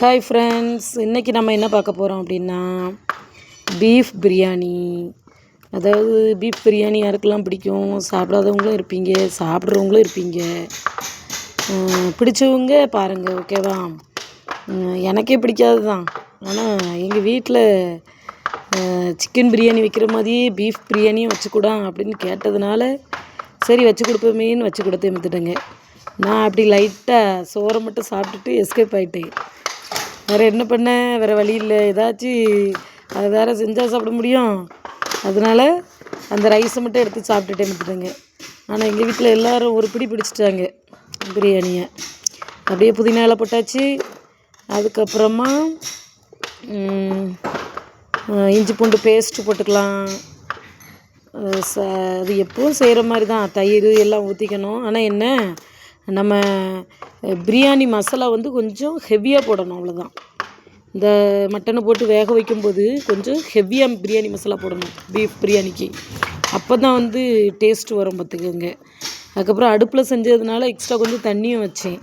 Hi friends இன்றைக்கி நம்ம என்ன பார்க்க போகிறோம் அப்படின்னா பீஃப் பிரியாணி அதாவது பீஃப் பிரியாணி யாருக்கெல்லாம் பிடிக்கும்? சாப்பிடாதவங்களும் இருப்பீங்க சாப்பிட்றவங்களும் இருப்பீங்க. பிடிச்சவங்க பாருங்கள் ஓகேவா எனக்கே பிடிக்காது தான் ஆனால் எங்கள் வீட்டில் சிக்கன் பிரியாணி வைக்கிற மாதிரியே பீஃப் பிரியாணியும் வச்சுக்கூடா அப்படின்னு கேட்டதுனால சரி வச்சு கொடுப்போமேன்னு வச்சு கொடுத்து எடுத்துட்டேங்க நான் அப்படி லைட்டாக சோறை மட்டும் சாப்பிட்டுட்டு எஸ்கேப் ஆகிட்டேன் வேறு என்ன பண்ண? வேறு வழி இல்லை. ஏதாச்சும் அது வேறு செஞ்சால் சாப்பிட முடியும். அதனால அந்த ரைஸை மட்டும் எடுத்து சாப்பிட்டுட்டே விட்டுட்டேங்க ஆனால் எங்கள் வீட்டில் எல்லோரும் ஒரு பிடி பிடிச்சிட்டாங்க பிரியாணியை. அப்படியே புதினாவில் போட்டாச்சு. அதுக்கப்புறமா இஞ்சி பூண்டு பேஸ்ட்டு போட்டுக்கலாம். ச அது எப்பவும் செய்கிற மாதிரி தான். தயிர் எல்லாம் ஊற்றிக்கணும் ஆனால் என்ன? நம்ம பிரியாணி மசாலா வந்து கொஞ்சம் ஹெவியாக போடணும் அவ்வளோதான் இந்த மட்டனை போட்டு வேக வைக்கும்போது கொஞ்சம் ஹெவியாக பிரியாணி மசாலா போடணும் பீஃப் பிரியாணிக்கு. அப்போ தான் வந்து டேஸ்ட் வரும் பார்த்துக்கோங்க. அதுக்கப்புறம் அடுப்பில் செஞ்சதுனால எக்ஸ்ட்ரா கொஞ்சம் தண்ணியும் வச்சேன்.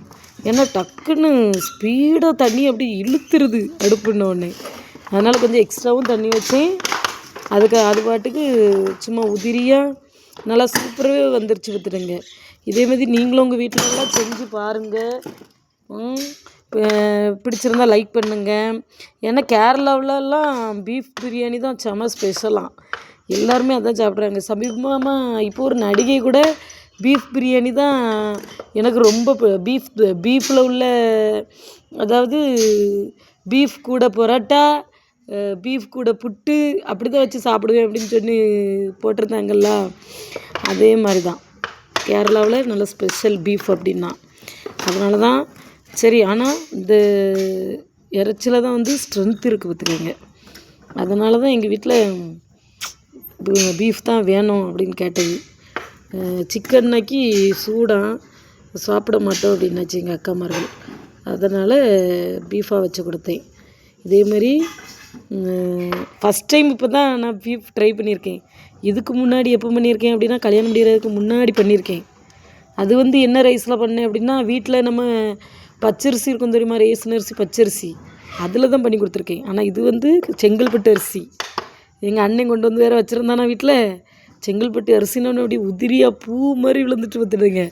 ஏன்னா டக்குன்னு ஸ்பீடாக தண்ணி அப்படி இழுத்துருது அடுப்புன்னொடனே அதனால் கொஞ்சம் எக்ஸ்ட்ராவும் தண்ணி வச்சேன். அதுக்கு அது பாட்டுக்கு சும்மா உதிரியாக நல்லா சூப்பராகவே வந்துருச்சு பார்த்துடுங்க இதே மாதிரி நீங்களும் உங்கள் வீட்டிலலாம் செஞ்சு பாருங்கள் ம், பிடிச்சிருந்தா லைக் பண்ணுங்க. ஏன்னா கேரளாவிலலாம் பீஃப் பிரியாணி தான் செம ஸ்பெஷலாம் எல்லாருமே அதான் சாப்பிட்றாங்க. சமீபமாக இப்போ ஒரு நடிகை கூட பீஃப் பிரியாணி தான் எனக்கு ரொம்ப பீஃப் பீஃபில் உள்ள அதாவது பீஃப் கூட பரோட்டா பீஃப் கூட புட்டு அப்படி தான் வச்சு சாப்பிடுவேன் அப்படின்னு சொல்லி போட்டிருந்தாங்கல்ல. அதே மாதிரி தான். கேரளாவில் நல்ல ஸ்பெஷல் பீஃப் அப்படின்னா. அதனால தான் சரி ஆனால் இந்த இறைச்சியில் தான் வந்து ஸ்ட்ரென்த் இருக்குது பார்த்துக்கோங்க அதனால தான் எங்கள் வீட்டில் பீஃப் தான் வேணும் அப்படின்னு கேட்டது. சிக்கன்னாக்கி சூடாக சாப்பிட மாட்டோம் அப்படின்னாச்சு எங்கள் அக்காமார்கள் அதனால் பீஃபாக வச்சு கொடுத்தேன். இதேமாரி ஃபஸ்ட் டைம் இப்போ தான் நான் பீஃப் ட்ரை பண்ணியிருக்கேன். இதுக்கு முன்னாடி எப்போ பண்ணியிருக்கேன் அப்படின்னா கல்யாணம் முடிகிறதுக்கு முன்னாடி பண்ணியிருக்கேன். அது வந்து என்ன ரைஸில் பண்ணேன் அப்படின்னா வீட்டில் நம்ம பச்சரிசி இருக்கும் தெரியுமா ரேசன் அரிசி பச்சரிசி. அதில் தான் பண்ணி கொடுத்துருக்கேன். ஆனால் இது வந்து செங்கல்பட்டு அரிசி. எங்கள் அண்ணன் கொண்டு வந்து வேறு வச்சுருந்தானா வீட்டில்? செங்கல்பட்டு அரிசின்னு அப்படியே உதிரியாக பூ மாதிரி விழுந்துட்டு பார்த்துடுங்க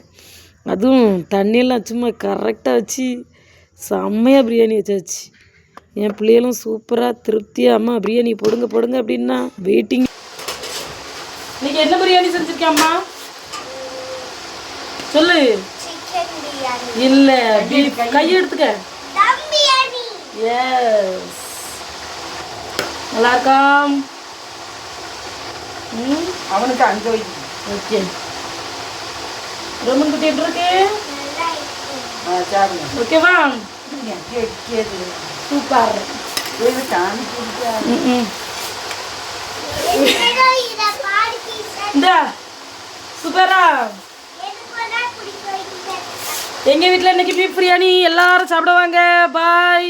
அதுவும் தண்ணியெல்லாம் சும்மா கரெக்டாக வச்சு செம்மையாக பிரியாணி வச்சாச்சு. என் பிள்ளைகளும் சூப்பராக திருப்தியாக அம்மா பிரியாணி போடுங்க போடுங்க அப்படின்னா வெயிட்டிங் இன்னைக்கு என்ன பிரியாணி செஞ்சிருக்கேன் அம்மா? சொல்லு. சிக்கன் பிரியாணி இல்ல பீஃப் கை எடுத்துக்க. தம் பிரியாணி எஸ் நல்லா இருக்கா ம்? அவனுக்கு அங்கே வை. ஓகே. ரோமன் குட்டி எப்படி இருக்கு. ஓகேவா? சூப்பர். ம் ம் என்னடா இத பாடி பீஸ் இந்த சூப்பரா. எங்கள் வீட்டில் இன்னைக்கு பீஃப் பிரியாணி எல்லாரும் சாப்பிடுவாங்க. பாய்